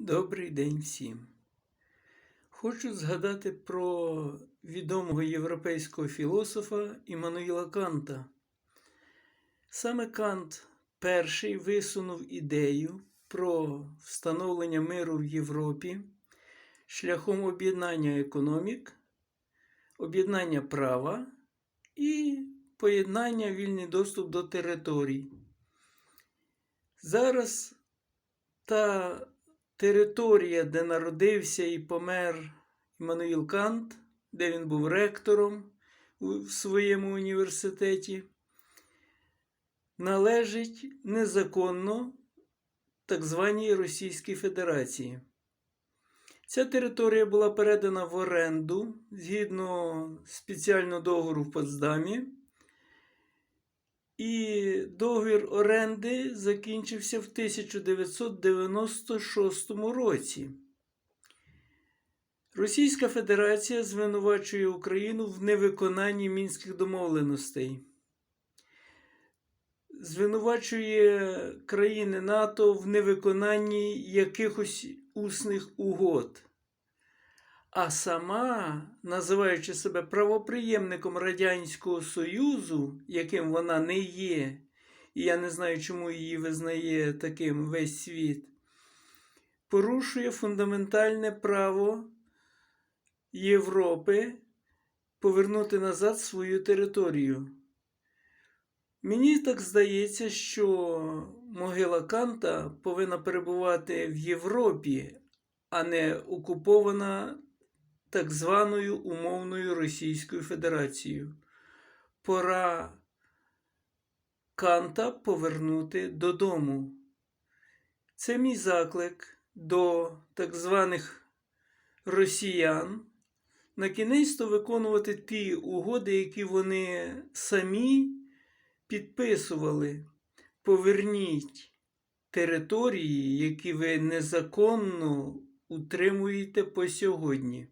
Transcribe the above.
Добрий день всім. Хочу згадати про відомого європейського філософа Іммануїла Канта. Саме Кант перший висунув ідею про встановлення миру в Європі шляхом об'єднання економік, об'єднання права і поєднання вільний доступ до територій. Зараз та територія, де народився і помер Іммануїл Кант, де він був ректором в своєму університеті, належить незаконно так званій Російській Федерації. Ця територія була передана в оренду згідно спеціального договору в Потсдамі. І договір оренди закінчився в 1996 році. Російська Федерація звинувачує Україну в невиконанні мінських домовленостей. Звинувачує країни НАТО в невиконанні якихось усних угод. А сама, називаючи себе правоприємником Радянського Союзу, яким вона не є, і я не знаю, чому її визнає таким весь світ, порушує фундаментальне право Європи повернути назад свою територію. Мені так здається, що могила Канта повинна перебувати в Європі, а не окупована так званою умовною Російською Федерацією. Пора Канта повернути додому. Це мій заклик до так званих росіян на кінець виконувати ті угоди, які вони самі підписували. Поверніть території, які ви незаконно утримуєте по сьогодні.